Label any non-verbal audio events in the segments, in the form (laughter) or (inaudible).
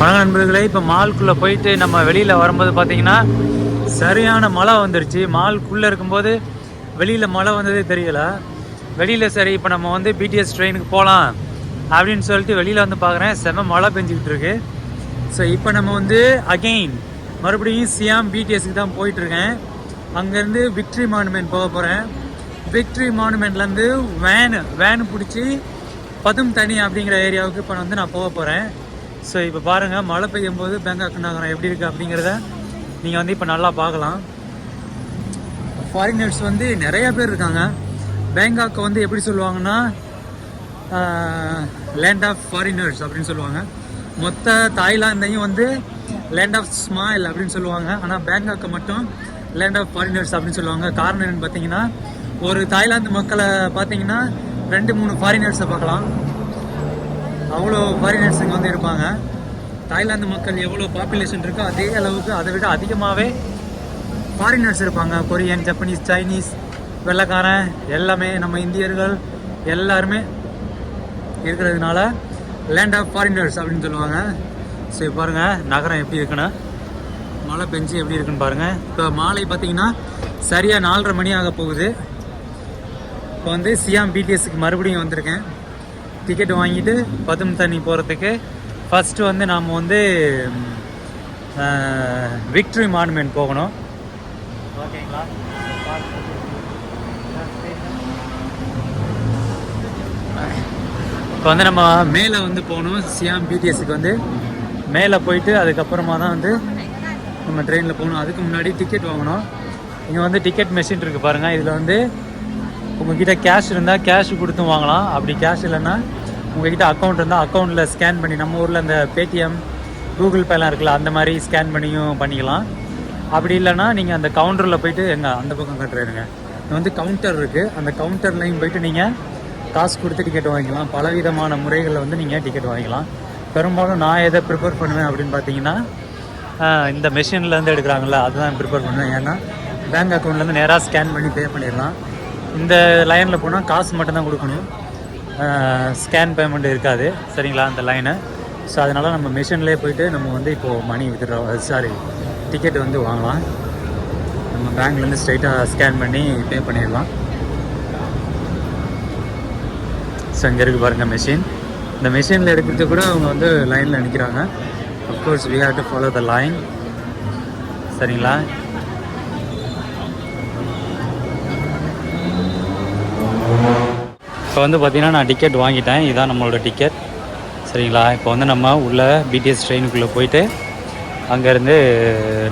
வணக்கம் நண்பர்களே இப்போ மால்குள்ளே போயிட்டு நம்ம வெளியில் வரும்போது பார்த்தீங்கன்னா சரியான மழை வந்துருச்சு. மால்குள்ளே இருக்கும்போது வெளியில் மழை வந்ததே தெரியல. வெளியில் சரி இப்போ நம்ம வந்து பிடிஎஸ் ட்ரெயினுக்கு போகலாம் அப்படின்னு சொல்லிட்டு வெளியில் வந்து பார்க்குறேன் செம மழை பெஞ்சிக்கிட்டு இருக்கு. ஸோ இப்போ நம்ம வந்து அகெயின் மறுபடியும் சியாம் பிடிஎஸ்க்கு தான் போயிட்டுருக்கேன் அங்கேருந்து விக்ட்ரி மானுமெண்ட் போக போகிறேன் விக்ட்ரி மானுமெண்ட்லேருந்து வேனு வேனு பிடிச்சி பதும் தனி அப்படிங்கிற ஏரியாவுக்கு இப்போ வந்து நான் போக போகிறேன் ஸோ இப்போ பாருங்கள் மழை பெய்யும் போது பேங்காக் நகரம் எப்படி இருக்குது அப்படிங்கிறத நீங்கள் வந்து இப்போ நல்லா பார்க்கலாம். ஃபாரினர்ஸ் வந்து நிறைய பேர் இருக்காங்க. பேங்காக்கை வந்து எப்படி சொல்லுவாங்கன்னா லேண்ட் ஆஃப் ஃபாரினர்ஸ் அப்படின்னு சொல்லுவாங்க. மொத்த தாய்லாந்தையும் வந்து லேண்ட் ஆஃப் ஸ்மைல் அப்படின்னு சொல்லுவாங்க. ஆனால் பேங்காக்கை மட்டும் லேண்ட் ஆஃப் ஃபாரினர்ஸ் அப்படின்னு சொல்லுவாங்க. காரணம் என்னென்னு பார்த்தீங்கன்னா ஒரு தாய்லாந்து மக்களை பார்த்தீங்கன்னா ரெண்டு மூணு ஃபாரினர்ஸை பார்க்கலாம். அவ்வளோ ஃபாரினர்ஸுங்க வந்து இருப்பாங்க. தாய்லாந்து மக்கள் எவ்வளோ பாப்புலேஷன் இருக்கோ அதே அளவுக்கு அதை விட அதிகமாகவே ஃபாரினர்ஸ் இருப்பாங்க. கொரியன் ஜப்பனீஸ் சைனீஸ் வெள்ளைக்காரன் எல்லாமே நம்ம இந்தியர்கள் எல்லாருமே இருக்கிறதுனால லேண்ட் ஆஃப் ஃபாரினர்ஸ் அப்படின்னு சொல்லுவாங்க. சரி பாருங்கள் நகரம் எப்படி இருக்குன்னு. மழை பெஞ்சு எப்படி இருக்குன்னு பாருங்கள் இப்போ மாலை பார்த்தீங்கன்னா சரியாக நாலரை மணி ஆக போகுது. இப்போ வந்து சியாம் பிடிஎஸ்க்கு மறுபடியும் வந்திருக்கேன். டிக்கெட் வாங்கிட்டு பதும் தண்ணி போகிறதுக்கு ஃபஸ்ட்டு வந்து நாம் வந்து விக்ட்ரி மானுமெண்ட் போகணும். ஓகேங்களா? இப்போ வந்து நம்ம மேலே வந்து போகணும். சியாம் பிடிஎஸ்க்கு வந்து மேலே போயிட்டு அதுக்கப்புறமா தான் வந்து நம்ம ட்ரெயினில் போகணும். அதுக்கு முன்னாடி டிக்கெட் வாங்கணும். இங்கே வந்து டிக்கெட் மெஷின் இருக்குது பாருங்கள் இதில் வந்து உங்ககிட்ட கேஷ் இருந்தால் கேஷ் கொடுத்தும் வாங்கலாம். அப்படி கேஷ் இல்லைன்னா உங்ககிட்ட அக்கௌண்ட் இருந்தால் அக்கௌண்ட்டில் ஸ்கேன் பண்ணி நம்ம ஊரில் இந்த பேடிஎம் கூகுள் பேலாம் இருக்குல்ல அந்த மாதிரி ஸ்கேன் பண்ணியும் பண்ணிக்கலாம். அப்படி இல்லைன்னா நீங்கள் அந்த கவுண்டரில் போயிட்டு எங்க அந்த பக்கம் கட்டுறேருங்க இது வந்து கவுண்டர் இருக்குது அந்த கவுண்டர்லையும் போயிட்டு நீங்கள் காசு கொடுத்து டிக்கெட் வாங்கிக்கலாம். பலவிதமான முறைகளில் வந்து நீங்கள் டிக்கெட் வாங்கிக்கலாம். பெரும்பாலும் நான் எதை ப்ரிப்பேர் பண்ணுவேன் அப்படின்னு பார்த்தீங்கன்னா இந்த மெஷின்லேருந்து எடுக்கிறாங்கல்ல அதுதான் ப்ரிப்பேர் பண்ணுவேன். ஏன்னா பேங்க் அக்கௌண்ட்லேருந்து நேராக ஸ்கேன் பண்ணி பே பண்ணிடலாம். இந்த லைனில் போனால் காசு மட்டும்தான் கொடுக்கணும். ஸ்கேன் பேமெண்ட் இருக்காது. சரிங்களா அந்த லைனை ஸோ அதனால் நம்ம மிஷின்லேயே போயிட்டு நம்ம வந்து இப்போது மணி வித்ட்ரா சாரி டிக்கெட் வந்து வாங்கலாம். நம்ம பேங்க்லேருந்து ஸ்ட்ரைட்டாக ஸ்கேன் பண்ணி பே பண்ணிடலாம். ஸோ இங்கே இருக்குது பாருங்கள் மிஷின் இந்த மிஷினில் எடுக்கிறது கூட அவங்க வந்து லைனில் நிற்கிறாங்க of course we have to follow the line சரிங்களா? இப்போ வந்து பார்த்தீங்கன்னா நான் டிக்கெட் வாங்கிட்டேன். இதுதான் நம்மளோட டிக்கெட் சரிங்களா? இப்போ வந்து நம்ம உள்ள பிடிஎஸ் ட்ரெயினுக்குள்ளே போயிட்டு அங்கேருந்து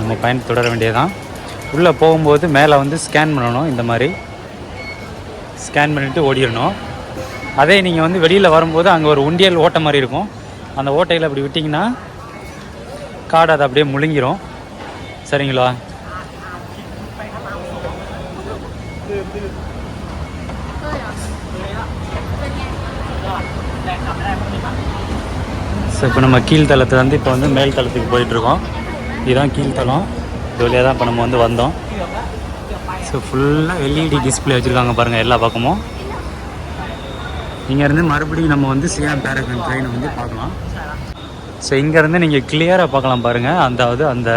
நம்ம பயணம் தொடர வேண்டியதுதான். உள்ளே போகும்போது மேலே வந்து ஸ்கேன் பண்ணணும் இந்த மாதிரி. ஸ்கேன் பண்ணிவிட்டு ஓடிடணும். அதே நீங்கள் வந்து வெளியில் வரும்போது அங்கே ஒரு உண்டியல் ஓட்டை மாதிரி இருக்கும். அந்த ஓட்டையில் அப்படி விட்டிங்கன்னா கார்டு அதை அப்படியே முழுங்கிரும். சரிங்களா? ஸோ இப்போ நம்ம கீழ்த்தளத்துலேருந்து இப்போ வந்து மேல் தளத்துக்கு போயிட்டுருக்கோம். இதுதான் கீழ்த்தளம். இது வழியாக தான் இப்போ நம்ம வந்து வந்தோம். ஸோ ஃபுல்லாக எல்இடி டிஸ்பிளே வச்சுருக்காங்க பாருங்கள் எல்லா பக்கமும். இங்கேருந்து மறுபடியும் நம்ம வந்து சியாம் பேரகன் ட்ரெயினை வந்து பார்க்கலாம். ஸோ இங்கேருந்து நீங்கள் கிளியராக பார்க்கலாம் பாருங்கள் அதாவது அந்த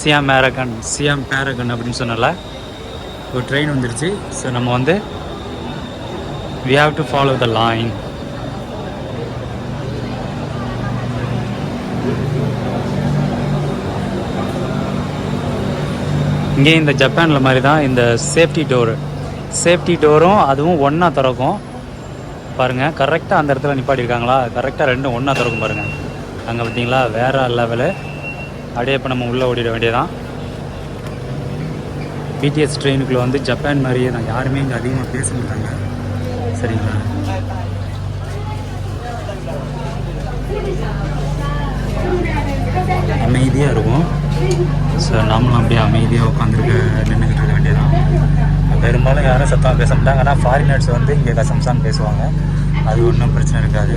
சியாம் பேரகன் சியாம் பேரகன் அப்படின்னு சொன்னல ஒரு ட்ரெயின் வந்துருச்சு. ஸோ நம்ம வந்து we have to follow the line இங்கே இந்த ஜப்பானில் மாதிரி தான் இந்த சேஃப்டி டோரு சேஃப்டி டோரும் அதுவும் ஒன்றா திறக்கும். பாருங்கள் கரெக்டாக அந்த இடத்துல நிப்பாட்டியிருக்காங்களா? கரெக்டாக ரெண்டும் ஒன்றா திறக்கும் பாருங்கள் அங்கே பார்த்தீங்களா? வேறு லெவலு அப்படியே இப்போ நம்ம உள்ளே ஓடிட வேண்டியதான் பிடிஎஸ் ட்ரெயினுக்குள்ளே வந்து ஜப்பான் மாதிரியே நான் யாருமே இங்கே அதிகமாக பேச மாட்டாங்க. சரிங்களா? அமைதியாக இருக்கும். ஸோ நாமளும் அப்படியே அமைதியாக உட்காந்துருக்க நின்றுக்கிட்டு இருக்க வேண்டியதான் (laughs) பெரும்பாலும் யாரும் சத்தமாக பேச மாட்டாங்க. ஆனால் ஃபாரினர்ஸ் வந்து இங்கே கசம்சான்னு பேசுவாங்க. அது ஒன்றும் பிரச்சனை இருக்காது.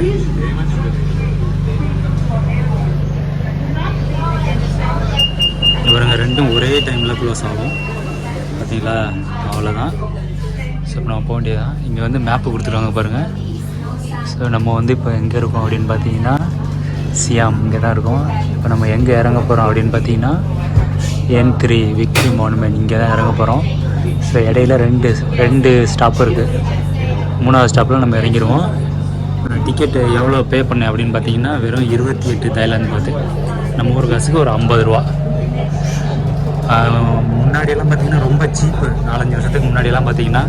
இவருங்க ரெண்டும் ஒரே டைமில் க்ளோஸ் ஆகும். பார்த்தீங்களா அவ்வளோதான் ஸோ இப்போ நம்ம போக வேண்டியதான் இங்கே வந்து மேப்பு கொடுத்துருவாங்க பாருங்கள் ஸோ நம்ம வந்து இப்போ எங்கே இருக்கோம் அப்படின்னு பார்த்தீங்கன்னா சியாம் இங்கே தான் இருக்கும். இப்போ நம்ம எங்கே இறங்க போகிறோம் அப்படின்னு பார்த்தீங்கன்னா என் த்ரீ விக்ரி மானுமெண்ட் இங்கே தான் இறங்க போகிறோம் ஸோ இடையில ரெண்டு ரெண்டு ஸ்டாப் இருக்குது மூணாவது ஸ்டாப்பில் நம்ம இறங்கிடுவோம். டிக்கெட்டு எவ்வளோ பே பண்ணேன் அப்படின்னு பார்த்தீங்கன்னா வெறும் இருபத்தி எட்டு தாய்லாந்து பார்த்து நம்ம ஊர் காசுக்கு ஒரு ஐம்பது ரூபா. முன்னாடியெல்லாம் பார்த்தீங்கன்னா ரொம்ப சீப்பு நாலஞ்சு வருஷத்துக்கு முன்னாடியெல்லாம் பார்த்தீங்கன்னா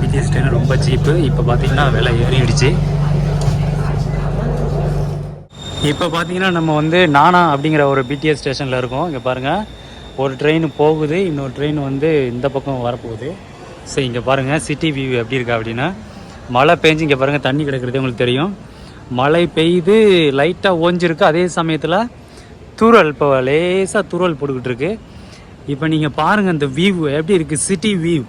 பிடிஎஸ் ட்ரெயின் ரொம்ப சீப்பு இப்போ பார்த்தீங்கன்னா விலை ஏறிடுச்சு. இப்போ பார்த்தீங்கன்னா நம்ம வந்து நானா அப்படிங்கிற ஒரு பிடிஎஸ் ஸ்டேஷனில் இருக்கோம். இங்கே பாருங்கள் ஒரு ட்ரெயின் போகுது. இன்னொரு ட்ரெயின் வந்து இந்த பக்கம் வரப்போகுது. ஸோ இங்கே பாருங்கள் சிட்டி வியூ எப்படி இருக்கா அப்படின்னா மழை பெஞ்சு இங்கே பாருங்கள் தண்ணி கிடக்கிறது உங்களுக்கு தெரியும். மழை பெய்து லைட்டாக ஓஞ்சிருக்கு. அதே சமயத்தில் தூரல் இப்போ லேசாக தூரல் போட்டுக்கிட்டு இருக்கு. இப்போ நீங்கள் பாருங்கள் இந்த வியூ எப்படி இருக்குது city view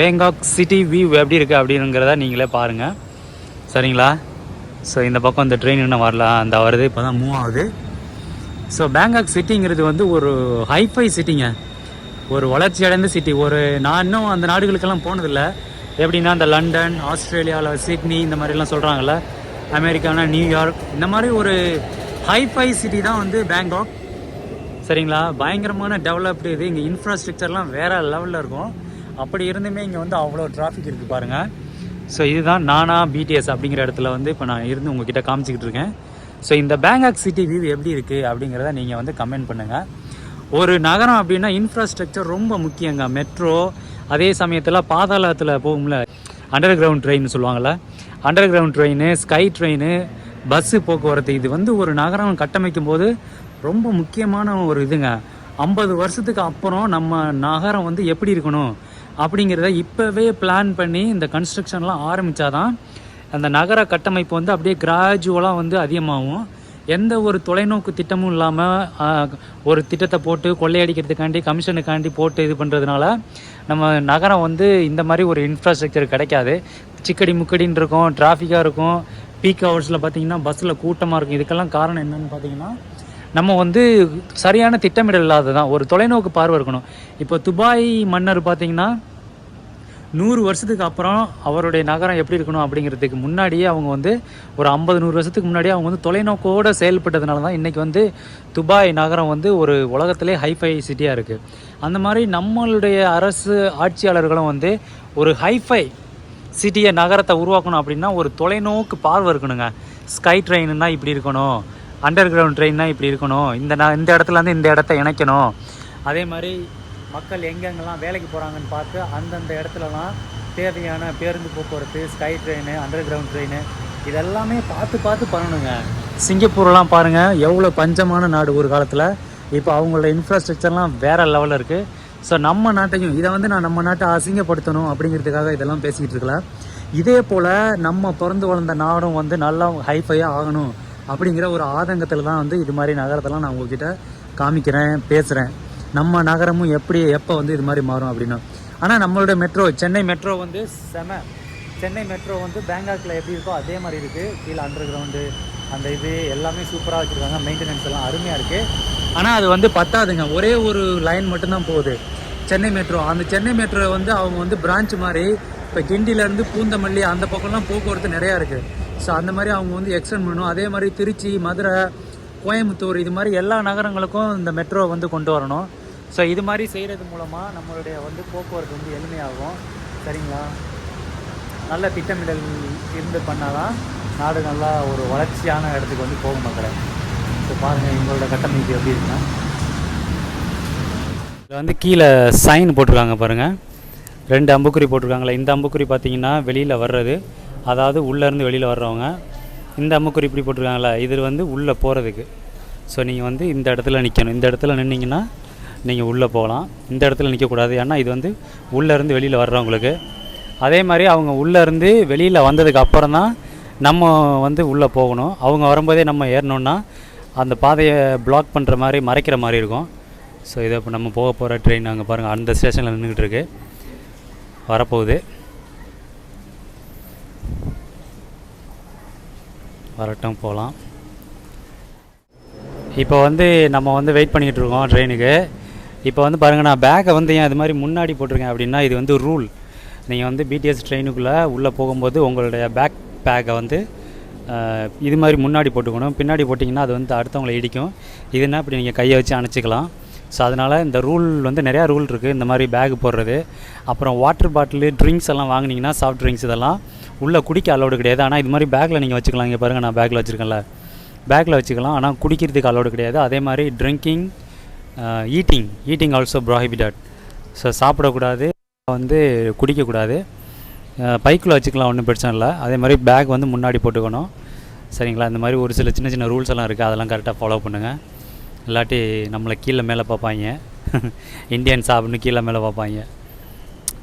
Bangkok city view எப்படி இருக்குது அப்படிங்கிறத நீங்களே பாருங்கள் சரிங்களா? ஸோ இந்த பக்கம் இந்த ட்ரெயின் இன்னும் வரல அந்த வருது இப்போ தான் மூவ் ஆகுது. ஸோ பேங்காக் சிட்டிங்கிறது வந்து ஒரு ஹைஃபை சிட்டிங்க ஒரு வளர்ச்சி அடைந்த சிட்டி ஒரு நான் இன்னும் அந்த நாடுகளுக்கெல்லாம் போனதில்லை. எப்படின்னா இந்த லண்டன் ஆஸ்திரேலியாவில் சிட்னி இந்த மாதிரிலாம் சொல்கிறாங்கல்ல அமெரிக்கானா நியூயார்க் இந்த மாதிரி ஒரு ஹைஃபை சிட்டி தான் வந்து பேங்காக் சரிங்களா? பயங்கரமான டெவலப்டு இது. இங்கே இன்ஃப்ராஸ்ட்ரக்சர்லாம் வேறு லெவலில் இருக்கும். அப்படி இருந்துமே இங்கே வந்து அவ்வளோ டிராஃபிக் இருக்குது பாருங்கள் ஸோ இதுதான் நானா பிடிஎஸ் அப்படிங்கிற இடத்துல வந்து இப்போ நான் இருந்து உங்ககிட்ட காமிச்சிக்கிட்டு இருக்கேன் ஸோ இந்த பேங்காக் சிட்டி வியூ எப்படி இருக்குது அப்படிங்கிறத நீங்கள் வந்து கமெண்ட் பண்ணுங்கள் ஒரு நகரம் அப்படின்னா இன்ஃப்ராஸ்ட்ரக்சர் ரொம்ப முக்கியங்க. மெட்ரோ அதே சமயத்தில் பாதாளத்தில் போகும்ல அண்டர் கிரவுண்ட் ட்ரெயின் சொல்லுவாங்கள்ல underground train sky train bus போக்குவரத்து இது வந்து ஒரு நகரம் கட்டமைக்கும் போது ரொம்ப முக்கியமான ஒரு இதுங்க. ஐம்பது வருஷத்துக்கு அப்புறம் நம்ம நகரம் வந்து எப்படி இருக்கணும்? அப்படிங்கிறத இப்போவே பிளான் பண்ணி இந்த கன்ஸ்ட்ரக்ஷன்லாம் ஆரம்பித்தாதான் அந்த நகர கட்டமைப்பு வந்து அப்படியே கிராஜுவலாக வந்து அதிகமாகும். எந்த ஒரு தொலைநோக்கு திட்டமும் இல்லாமல் ஒரு திட்டத்தை போட்டு கொள்ளையடிக்கிறதுக்காண்டி கமிஷனுக்காண்டி போட்டு இது பண்ணுறதுனால நம்ம நகரம் வந்து இந்த மாதிரி ஒரு இன்ஃப்ராஸ்ட்ரக்சர் கிடைக்காது. சிக்கடி முக்கடின்னு இருக்கும் டிராஃபிக்காக இருக்கும் பீக் ஹவர்ஸில் பார்த்தீங்கன்னா பஸ்ஸில் கூட்டமாக இருக்கும். இதுக்கெல்லாம் காரணம் என்னென்னு பார்த்தீங்கன்னா நம்ம வந்து சரியான திட்டமிடல் இல்லாததான் ஒரு தொலைநோக்கு பார்வை இருக்கணும். இப்போ துபாய் மன்னர் பார்த்தீங்கன்னா நூறு வருஷத்துக்கு அப்புறம் அவருடைய நகரம் எப்படி இருக்கணும் அப்படிங்கிறதுக்கு முன்னாடியே அவங்க வந்து ஒரு ஐம்பது நூறு வருஷத்துக்கு முன்னாடியே அவங்க வந்து தொலைநோக்கோடு செயல்பட்டதுனால தான் இன்றைக்கி வந்து துபாய் நகரம் வந்து ஒரு உலகத்திலே ஹைஃபை சிட்டியாக இருக்குது அந்த மாதிரி நம்மளுடைய அரசு ஆட்சியாளர்களும் வந்து ஒரு ஹைஃபை சிட்டியை நகரத்தை உருவாக்கணும் அப்படின்னா ஒரு தொலைநோக்கு பார்வை இருக்கணுங்க. ஸ்கை ட்ரெயின்னா இப்படி இருக்கணும். அண்டர் கிரவுண்ட் ட்ரெயின்னா இப்படி இருக்கணும். இந்த நான் இந்த இடத்துல இருந்து இந்த இடத்த இணைக்கணும். அதே மாதிரி மக்கள் எங்கெங்கெல்லாம் வேலைக்கு போகிறாங்கன்னு பார்த்து அந்தந்த இடத்துலலாம் தேவையான பேருந்து போக்குவரத்து sky train underground train இதெல்லாமே பார்த்து பார்த்து பண்ணணுங்க. சிங்கப்பூர்லாம் பாருங்கள் எவ்வளோ பஞ்சமான நாடு ஒரு காலத்தில். இப்போ அவங்களோட இன்ஃப்ராஸ்ட்ரக்சர்லாம் வேறு லெவலில் இருக்குது ஸோ நம்ம நாட்டையும் இதை வந்து நான் நம்ம நாட்டை அசிங்கப்படுத்தணும் அப்படிங்கிறதுக்காக இதெல்லாம் பேசிக்கிட்டு இருக்கலாம். இதே போல் நம்ம பிறந்து வளர்ந்த நாடும் வந்து நல்லா ஹைஃபையாக ஆகணும். அப்படிங்கிற ஒரு ஆதங்கத்தில் தான் வந்து இது மாதிரி நகரத்தெல்லாம் நான் உங்ககிட்ட காமிக்கிறேன் பேசுகிறேன் நம்ம நகரமும் எப்படி எப்போ வந்து இது மாதிரி மாறும் அப்படின்னா. ஆனால் நம்மளோட மெட்ரோ சென்னை மெட்ரோ வந்து செம. சென்னை மெட்ரோ வந்து பேங்காக்கில் எப்படி இருக்கோ அதே மாதிரி இருக்குது கீழே அண்டர் கிரவுண்டு அந்த இது எல்லாமே சூப்பராக வச்சுருக்காங்க. மெயின்டெனன்ஸ் எல்லாம் அருமையாக இருக்குது ஆனால் அது வந்து பத்தாதுங்க. ஒரே ஒரு லைன் மட்டும்தான் போகுது. சென்னை மெட்ரோ அந்த சென்னை மெட்ரோ வந்து அவங்க வந்து பிரான்ச் மாதிரி இப்போ கிண்டிலேருந்து பூந்தமல்லி அந்த பக்கம்லாம் போக்குவரத்து நிறையா இருக்குது ஸோ அந்த மாதிரி அவங்க வந்து எக்ஸ்டெண்ட் பண்ணணும். அதே மாதிரி திருச்சி மதுரை கோயம்புத்தூர் இது மாதிரி எல்லா நகரங்களுக்கும் இந்த மெட்ரோ வந்து கொண்டு வரணும். ஸோ இது மாதிரி செய்கிறது மூலமாக நம்மளுடைய வந்து போக்குவரத்து வந்து எளிமையாகும். சரிங்களா? நல்ல திட்டமிடல் இருந்து பண்ணாதான் நாடு நல்லா ஒரு வளர்ச்சியான இடத்துக்கு வந்து போகும் மக்களை. ஸோ பாருங்கள் எங்களோட கட்டமைப்பு எப்படி இருக்குன்னா. இதில் வந்து கீழே சைன் போட்டிருக்காங்க பாருங்கள் ரெண்டு அம்புக்குறி போட்டிருக்காங்களே. இந்த அம்புக்குறி பார்த்தீங்கன்னா வெளியில் வர்றது அதாவது உள்ளேருந்து வெளியில் வர்றவங்க இந்த அம்முக்குறி இப்படி போட்டிருக்காங்களா? இது வந்து உள்ளே போகிறதுக்கு ஸோ நீங்கள் வந்து இந்த இடத்துல நிற்கணும் இந்த இடத்துல நின்றீங்கன்னா நீங்கள் உள்ளே போகலாம். இந்த இடத்துல நிற்கக்கூடாது. ஏன்னா இது வந்து உள்ளேருந்து வெளியில் வர்றவங்களுக்கு. அதே மாதிரி அவங்க உள்ளேருந்து வெளியில் வந்ததுக்கு அப்புறம் தான் நம்ம வந்து உள்ளே போகணும். அவங்க வரும்போதே நம்ம ஏறினோன்னா அந்த பாதையை பிளாக் பண்ணுற மாதிரி மறைக்கிற மாதிரி இருக்கும். ஸோ இதை இப்போ நம்ம போக போகிற ட்ரெயின் அங்கே பாருங்கள் அந்த ஸ்டேஷனில் நின்றுக்கிட்டு இருக்கு. வரப்போகுது. வரட்டும் போகலாம். இப்போ வந்து நம்ம வந்து வெயிட் பண்ணிக்கிட்டு இருக்கோம் ட்ரெயினுக்கு இப்போ வந்து பாருங்கள் நான் பேக்கை வந்து ஏன் இது மாதிரி முன்னாடி போட்டிருக்கேன் அப்படின்னா இது வந்து ரூல் நீங்கள் வந்து பிடிஎஸ் ட்ரெயினுக்குள்ளே உள்ளே போகும்போது உங்களுடைய பேக் பேக்கை வந்து இது மாதிரி முன்னாடி போட்டுக்கணும். பின்னாடி போட்டிங்கன்னா அது வந்து அடுத்தவங்களை இடிக்கும். இதுனா இப்படி நீங்கள் கையை வச்சு அணைச்சிக்கலாம். ஸோ அதனால் இந்த ரூல் வந்து நிறையா ரூல் இருக்குது இந்த மாதிரி பேக் போடுறது. அப்புறம் வாட்டர் பாட்டிலு ட்ரிங்க்ஸ் எல்லாம் வாங்கினீங்கன்னா சாஃப்ட் ட்ரிங்க்ஸ் இதெல்லாம் உள்ளே குடிக்க அலோடு கிடையாது. ஆனால் இது மாதிரி பேக்கில் நீங்கள் வச்சுக்கலாம். இங்கே பாருங்கள் நான் பேக்கில் வச்சுருக்கேன்ல. பேக்கில் வச்சுக்கலாம். ஆனால் குடிக்கிறதுக்கு அலோடு கிடையாது. அதே மாதிரி drinking eating eating also prohibited so சாப்பிடக்கூடாது. வந்து குடிக்கக்கூடாது. பைக்கில் வச்சுக்கலாம். ஒன்றும் பிரச்சனை இல்லை. அதே மாதிரி பேக் வந்து முன்னாடி போட்டுக்கணும். சரிங்களா? இந்த மாதிரி ஒரு சில சின்ன சின்ன ரூல்ஸ் எல்லாம் இருக்குது அதெல்லாம் கரெக்டாக ஃபாலோ பண்ணுங்கள் இல்லாட்டி நம்மளை கீழே மேலே பார்ப்பாங்க. இந்தியன்ஸ் அப்படின்னு கீழே மேலே பார்ப்பாங்க.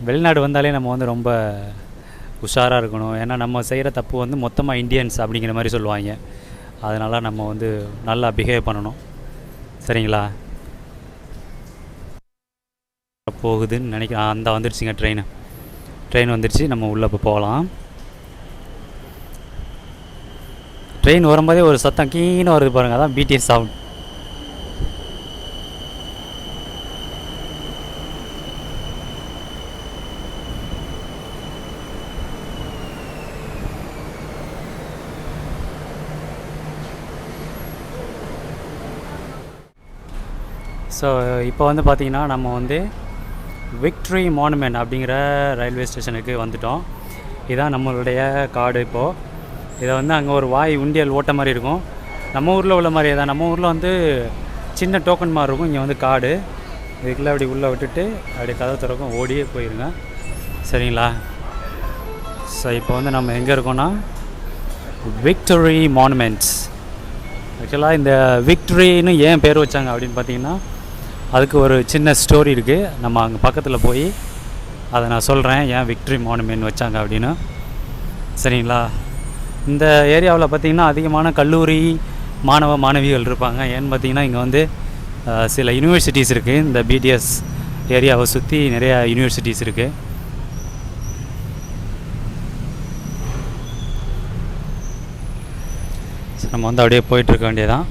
வெளிநாடு வந்தாலே நம்ம வந்து ரொம்ப உஷாராக இருக்கணும். ஏன்னா நம்ம செய்கிற தப்பு வந்து மொத்தமாக இந்தியன்ஸ் அப்படிங்கிற மாதிரி சொல்லுவாங்க. அதனால் நம்ம வந்து நல்லா பிஹேவ் பண்ணணும். சரிங்களா? போகுதுன்னு நினைக்கிறேன். அந்த வந்துடுச்சுங்க ட்ரெயின் ட்ரெயின் வந்துடுச்சு நம்ம உள்ளே இப்போ போகலாம். ட்ரெயின் வரும்போதே ஒரு சத்தம் கீழே வருது பாருங்கள் அதான் பிடிஎஸ் சவுண்ட் ஸோ இப்போ வந்து பார்த்திங்கன்னா நம்ம வந்து விக்ட்ரி மானுமெண்ட் அப்படிங்கிற ரயில்வே ஸ்டேஷனுக்கு வந்துட்டோம். இதுதான் நம்மளுடைய காடு இப்போது இதை வந்து அங்கே ஒரு வாய் உண்டியல் ஓட்ட மாதிரி இருக்கும். நம்ம ஊரில் உள்ள மாதிரியே தான். நம்ம ஊரில் வந்து சின்ன டோக்கன் மாதிரி இருக்கும். இங்கே வந்து காடு. இதுக்குள்ளே அப்படி உள்ளே விட்டுட்டு அப்படி கதை திறக்கும். ஓடியே போயிருங்க. சரிங்களா? ஸோ இப்போ வந்து நம்ம எங்கே இருக்கோம்னா விக்டரி மானுமெண்ட்ஸ் ஆக்சுவலாக இந்த விக்ட்ரின்னு ஏன் பேர் வச்சாங்க அப்படின்னு பார்த்தீங்கன்னா அதுக்கு ஒரு சின்ன ஸ்டோரி இருக்குது நம்ம அங்கே பக்கத்தில் போய் அதை நான் சொல்கிறேன் ஏன் விக்ட்ரி மானுமெண்ட் வச்சாங்க அப்படின்னு. சரிங்களா? இந்த ஏரியாவில் பார்த்திங்கன்னா அதிகமான கல்லூரி மாணவ மாணவிகள் இருப்பாங்க. ஏன்னு பார்த்தீங்கன்னா இங்கே வந்து சில யூனிவர்சிட்டிஸ் இருக்குது இந்த பிடிஎஸ் ஏரியாவை சுற்றி நிறையா யூனிவர்சிட்டிஸ் இருக்குது நம்ம வந்து அப்படியே போயிட்டுருக்க வேண்டியதான்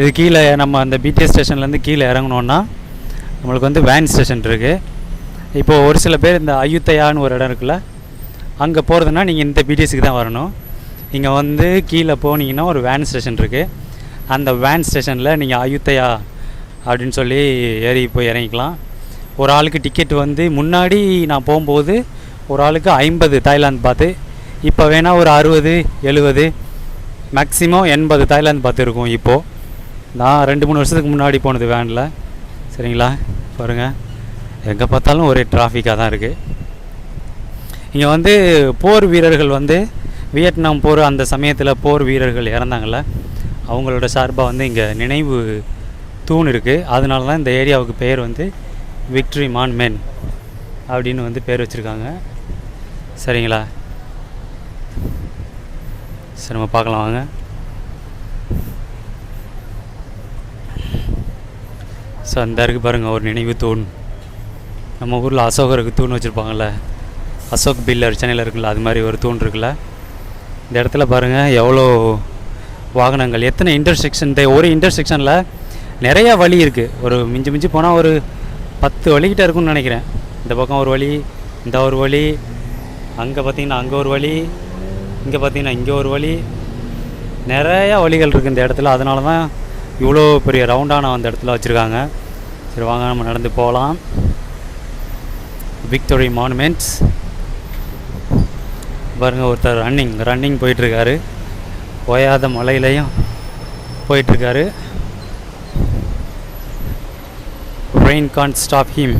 இது கீழே நம்ம அந்த பிடிஎஸ் ஸ்டேஷன்லேருந்து கீழே இறங்கணுன்னா நம்மளுக்கு வந்து வேன் ஸ்டேஷன் இருக்குது இப்போது ஒரு சில பேர் இந்த அயுத்தையான்னு ஒரு இடம் இருக்குல்ல அங்கே போகிறதுனா நீங்கள் இந்த பிடிஎஸ்க்கு தான் வரணும். இங்கே வந்து கீழே போனீங்கன்னா ஒரு வேன் ஸ்டேஷன் இருக்குது அந்த வேன் ஸ்டேஷனில் நீங்கள் அயுத்தையா அப்படின்னு சொல்லி ஏறி போய் இறங்கிக்கலாம். ஒரு ஆளுக்கு டிக்கெட் வந்து முன்னாடி நான் போகும்போது ஒரு ஆளுக்கு ஐம்பது தாய்லாந்து பார்த்து இப்போ வேணால் ஒரு அறுபது எழுபது மேக்ஸிமம் எண்பது தாய்லாந்து பார்த்து இருக்கும் இப்போது நான் ரெண்டு மூணு வருஷத்துக்கு முன்னாடி போனது வேனில். சரிங்களா? பாருங்கள் எங்கே பார்த்தாலும் ஒரே டிராஃபிக்காக தான் இருக்குது இங்கே வந்து போர் வீரர்கள் வந்து வியட்நாம் போர் அந்த சமயத்தில் போர் வீரர்கள் இறந்தாங்கள்ல அவங்களோட சார்பாக வந்து இங்கே நினைவு தூண் இருக்குது அதனால தான் இந்த ஏரியாவுக்கு பேர் வந்து விக்ட்ரி மான்மென் அப்படின்னு வந்து பேர் வச்சுருக்காங்க. சரிங்களா? சரி நம்ம பார்க்கலாம் வாங்க. ஸோ அந்த இருக்கு பாருங்கள் ஒரு நினைவு தூண். நம்ம ஊரில் அசோகருக்கு தூண் வச்சுருப்பாங்கள்ல அசோக் பில்லர் சென்னையில் இருக்குல்ல அது மாதிரி ஒரு தூண் இருக்குல்ல. இந்த இடத்துல பாருங்கள் எவ்வளோ வாகனங்கள் எத்தனை இன்டர்செக்ஷன் ஒரு இன்டர்செக்ஷனில் நிறையா வழி இருக்குது ஒரு மிஞ்சி மிஞ்சி போனால் ஒரு பத்து வழிகிட்ட இருக்கும்னு நினைக்கிறேன். இந்த பக்கம் ஒரு வழி இந்த ஒரு வழி அங்கே பார்த்தீங்கன்னா அங்கே ஒரு வழி இங்கே பார்த்தீங்கன்னா இங்கே ஒரு வழி. நிறையா வழிகள் இருக்குது இந்த இடத்துல. அதனால தான் இவ்வளோ பெரிய ரவுண்டான அந்த இடத்துல வச்சுருக்காங்க. சரி வாங்க நம்ம நடந்து போகலாம். விக்டோரி மானுமெண்ட்ஸ் பாருங்கள் ஒருத்தர் ரன்னிங் ரன்னிங் போயிட்டுருக்காரு. ஓயாத மலையிலையும் போயிட்டுருக்காரு. Rain can't stop him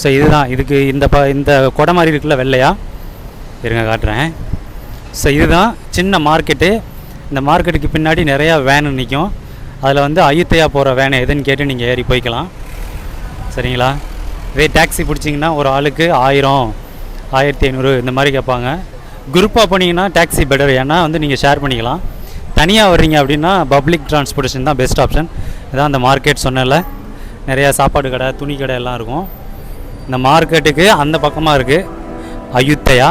so இதுதான் இதுக்கு இந்த ப இந்த கொடை மாதிரி இருக்குல்ல வெள்ளையா? இருங்க காட்டுறேன். ஸோ இதுதான் சின்ன மார்க்கெட்டு இந்த மார்க்கெட்டுக்கு பின்னாடி நிறையா வேனு நிற்கும் அதில் வந்து அயுத்தையா போகிற வேன் எதுன்னு கேட்டு நீங்கள் ஏறி போய்க்கலாம். சரிங்களா? இதே டாக்ஸி பிடிச்சிங்கன்னா ஒரு ஆளுக்கு ஆயிரம் ஆயிரத்தி ஐநூறு இந்த மாதிரி கேட்பாங்க. குரூப்பாக போனீங்கன்னா டாக்ஸி பெட்டர் ஏன்னா வந்து நீங்கள் ஷேர் பண்ணிக்கலாம். தனியாக வர்றீங்க அப்படின்னா பப்ளிக் டிரான்ஸ்போர்ட்டேஷன் தான் பெஸ்ட் ஆப்ஷன் இதான் அந்த மார்க்கெட் சொன்னல நிறையா சாப்பாடு கடை துணி கடை எல்லாம் இருக்கும். இந்த மார்க்கெட்டுக்கு அந்த பக்கமாக இருக்குது அயுத்தையா.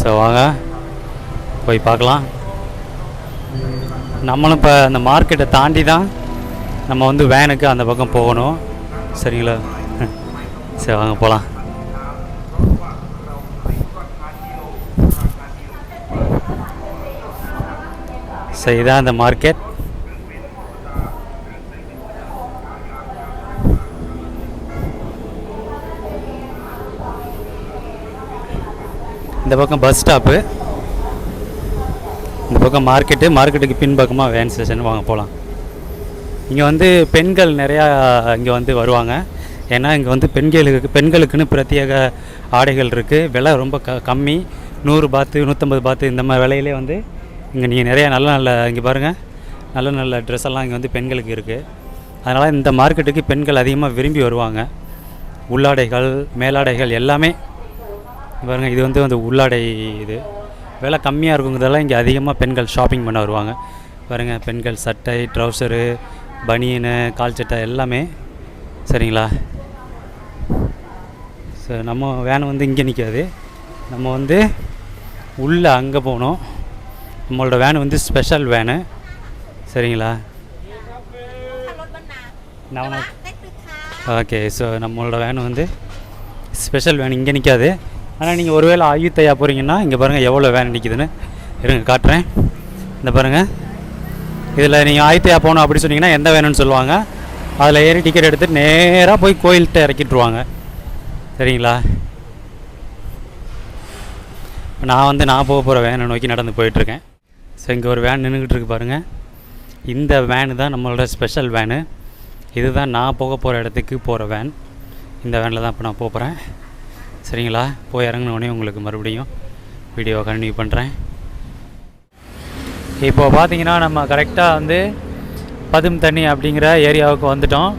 ஸோ வாங்க. போய் பார்க்கலாம். நம்மளும் இப்போ அந்த மார்க்கெட்டை தாண்டி தான் நம்ம வந்து வேனுக்கு அந்த பக்கம் போகணும். சரிங்களா? சரி வாங்க போகலாம் சரி இதான் அந்த மார்க்கெட் இந்த பக்கம் பஸ் ஸ்டாப்பு இந்த பக்கம் மார்க்கெட்டு மார்க்கெட்டுக்கு பின்பக்கமாக வேன் ஸ்டேஷன் வாங்க போகலாம் இங்கே வந்து பெண்கள் நிறையா இங்கே வந்து வருவாங்க. ஏன்னா இங்கே வந்து பெண்களுக்கு பெண்களுக்குன்னு பிரத்யேக ஆடைகள் இருக்குது விலை ரொம்ப க கம்மி. நூறு பாத்து நூற்றம்பது பாத்து இந்த மாதிரி விலையிலே வந்து இங்கே நீங்கள் நிறையா நல்ல நல்ல இங்கே பாருங்கள் நல்ல நல்ல ட்ரெஸ் எல்லாம் இங்கே வந்து பெண்களுக்கு இருக்குது அதனால் இந்த மார்க்கெட்டுக்கு பெண்கள் அதிகமாக விரும்பி வருவாங்க. உள்ளாடைகள் மேலாடைகள் எல்லாமே. பாருங்கள் இது வந்து அந்த உள்ளாடை இது. விலை கம்மியாக இருக்குங்கிறதெல்லாம் இங்கே அதிகமாக பெண்கள் ஷாப்பிங் பண்ண வருவாங்க. பாருங்கள் பெண்கள் சட்டை ட்ரௌசரு பனியனு கால் சட்டை எல்லாமே. சரிங்களா? ஸோ நம்ம வேன் வந்து இங்கே நிற்காது நம்ம வந்து உள்ளே அங்கே போகணும் நம்மளோட வேன் வந்து ஸ்பெஷல் வேனு சரிங்களா? நான் ஓகே ஸோ நம்மளோட வேன் வந்து ஸ்பெஷல் வேன் இங்கே நிற்காது ஆனால் நீங்கள் ஒருவேளை ஆயுத்தையா போகிறீங்கன்னா இங்கே பாருங்கள் எவ்வளோ வேன் நிற்கிதுன்னு இருங்க காட்டுறேன். இந்த பாருங்கள் இதில் நீங்கள் ஆயுத்தையா போகணும் அப்படி சொன்னீங்கன்னா எந்த வேணும்னு சொல்லுவாங்க. அதில் ஏறி டிக்கெட் எடுத்து நேராக போய் கோயில்கிட்ட இறக்கிட்டுருவாங்க. சரிங்களா? இப்போ நான் வந்து நான் போக போகிற வேனை நோக்கி நடந்து போயிட்டுருக்கேன். ஸோ இங்கே ஒரு வேன் நின்றுக்கிட்டு இருக்கு பாருங்கள் இந்த வேனு தான் நம்மளோட ஸ்பெஷல் வேனு இதுதான் நான் போக போகிற இடத்துக்கு போகிற வேன் இந்த வேனில் தான் இப்போ நான் போக போகிறேன் சரிங்களா? போய் இறங்குன உடனே உங்களுக்கு மறுபடியும் வீடியோவை கண்டினியூ பண்ணுறேன் இப்போ பார்த்தீங்கன்னா நம்ம கரெக்டாக வந்து பதும் தண்ணி அப்படிங்கிற ஏரியாவுக்கு வந்துட்டோம்.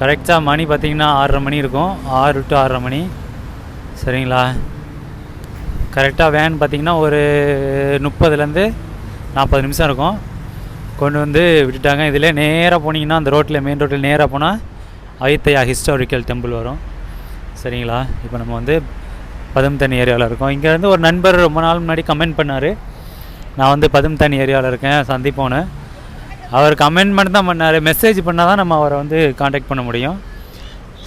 கரெக்டாக மணி பார்த்திங்கன்னா ஆறரை மணி இருக்கும். ஆறு டு ஆறரை மணி. சரிங்களா? கரெக்டாக வேன் பார்த்தீங்கன்னா ஒரு முப்பதுலேருந்து நாற்பது நிமிஷம் இருக்கும். கொண்டு வந்து விட்டுட்டாங்க. இதில் நேராக போனீங்கன்னா அந்த ரோட்டில் மெயின் ரோட்டில் நேராக போனால் அயுத்தையா ஹிஸ்டாரிக்கல் டெம்பிள் வரும். சரிங்களா? இப்போ நம்ம வந்து பதும் தனி ஏரியாவில் இருக்கோம். இங்கேருந்து ஒரு நண்பர் ரொம்ப நாள் முன்னாடி கமெண்ட் பண்ணார். நான் வந்து பதும் தனி ஏரியாவில் இருக்கேன் சந்திப்போன்னு. அவர் கமெண்ட் மட்டும் தான் பண்ணார். மெசேஜ் பண்ணால் தான் நம்ம அவரை வந்து காண்டாக்ட் பண்ண முடியும்.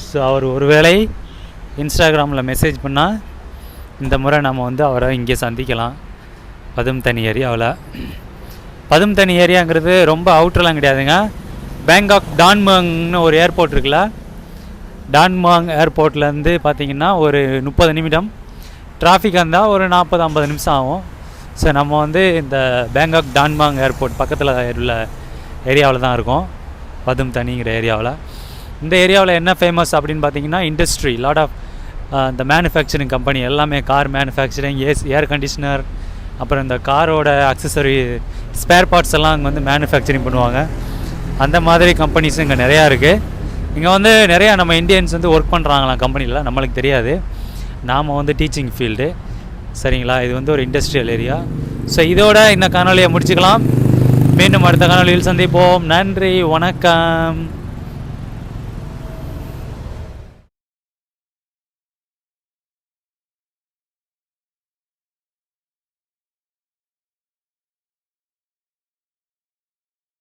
ஸோ அவர் ஒருவேளை இன்ஸ்டாகிராமில் மெசேஜ் பண்ணால் இந்த முறை நம்ம வந்து அவரை இங்கே சந்திக்கலாம். பதும் தண்ணி ஏரியாவில். பதும் தனி ஏரியாங்கிறது ரொம்ப அவுட்டர்லாம் கிடையாதுங்க. பேங்காக் டான்மங்னு ஒரு ஏர்போர்ட் இருக்குல்ல. டான்மாங் ஏர்போர்ட்லேருந்து பார்த்தீங்கன்னா ஒரு முப்பது நிமிடம். டிராஃபிக் இருந்தால் ஒரு நாற்பது ஐம்பது நிமிஷம் ஆகும். ஸோ நம்ம வந்து இந்த பேங்காக் டான்மாங் ஏர்போர்ட் பக்கத்தில் உள்ள ஏரியாவில் தான் இருக்கோம். பதும் தனிங்கிற ஏரியாவில். இந்த ஏரியாவில் என்ன ஃபேமஸ் அப்படின்னு பார்த்தீங்கன்னா இண்டஸ்ட்ரி லாட் ஆஃப் இந்த மேனுஃபேக்சரிங் கம்பெனி எல்லாமே car manufacturing AC air conditioner அப்புறம் இந்த காரோட அக்சசரி ஸ்பேர் பார்ட்ஸ் எல்லாம் அங்கே வந்து மேனுஃபேக்சரிங் பண்ணுவாங்க. அந்த மாதிரி கம்பெனிஸ் இங்கே நிறையா இருக்குது இங்கே வந்து நிறையா நம்ம இந்தியன்ஸ் வந்து ஒர்க் பண்ணுறாங்களாம் கம்பெனியில் நம்மளுக்கு தெரியாது. நாம் வந்து டீச்சிங் ஃபீல்டு சரிங்களா? இது வந்து ஒரு இண்டஸ்ட்ரியல் ஏரியா ஸோ இதோட இந்த காணொலியை முடிச்சுக்கலாம். மீண்டும் அடுத்த காணொலியில் சந்திப்போம். நன்றி வணக்கம்.